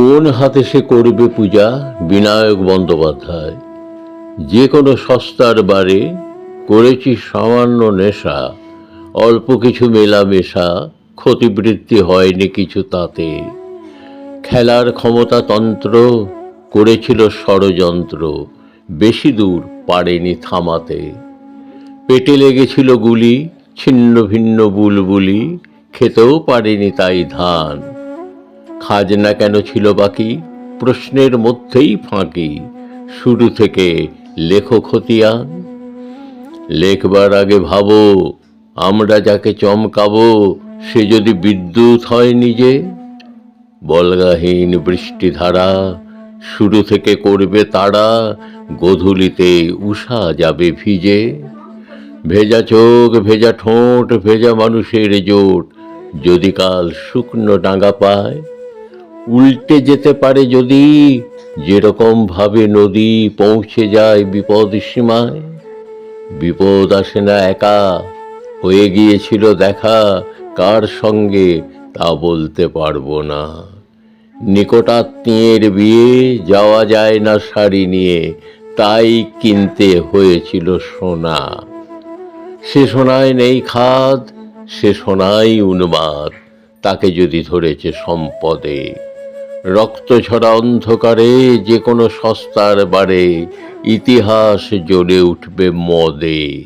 কোন হাতে সে করবে পূজা? বিনায়ক বন্দ্যোপাধ্যায় যে কোনো সস্তার বারে করেছি সামান্য নেশা, অল্প কিছু মেলামেশা, ক্ষতিবৃত্তি হয়নি কিছু তাতে। খেলার ক্ষমতা তন্ত্র করেছিল ষড়যন্ত্র, বেশি দূর পারেনি থামাতে। পেটে লেগেছিল গুলি, ছিন্ন ভিন্ন বুলবুলি, খেতেও পারেনি তাই ধান। খাজনা কেন ছিল বাকি? প্রশ্নের মধ্যেই ফাঁকি। শুরু থেকে লেখো খতিয়ান লেখবার আগে ভাবো, আমরা যাকে চমকাবো, সে যদি বিদ্যুৎ হয় নিজে? বলগাহীন বৃষ্টিধারা, শুরু থেকে করবে তারা, গধূলিতে উষা যাবে ভিজে। ভেজা চোখ, ভেজা ঠোঁট, ভেজা মানুষের জোট, যদি কাল শুকনো ডাঙ্গা পায় উল্টে যেতে পারে যদি যেরকম ভাবে নদী পৌঁছে যায় বিপদ সীমায়। বিপদ আসে না একা, হয়ে গিয়েছিল দেখা, কার সঙ্গে তা বলতে পারব না। নিকটাত্মীয়ের বিয়ে যাওয়া যায় না শাড়ি নিয়ে, তাই কিনতে হয়েছিল সোনা। সে সোনায় নেই খাদ, সে সোনাই উন্মাদ, তাকে যদি ধরেছে সম্পদে। রক্ত ঝরা অন্ধকারে যে কোনো সস্তার বারে ইতিহাস জ্বলে উঠবে মদে।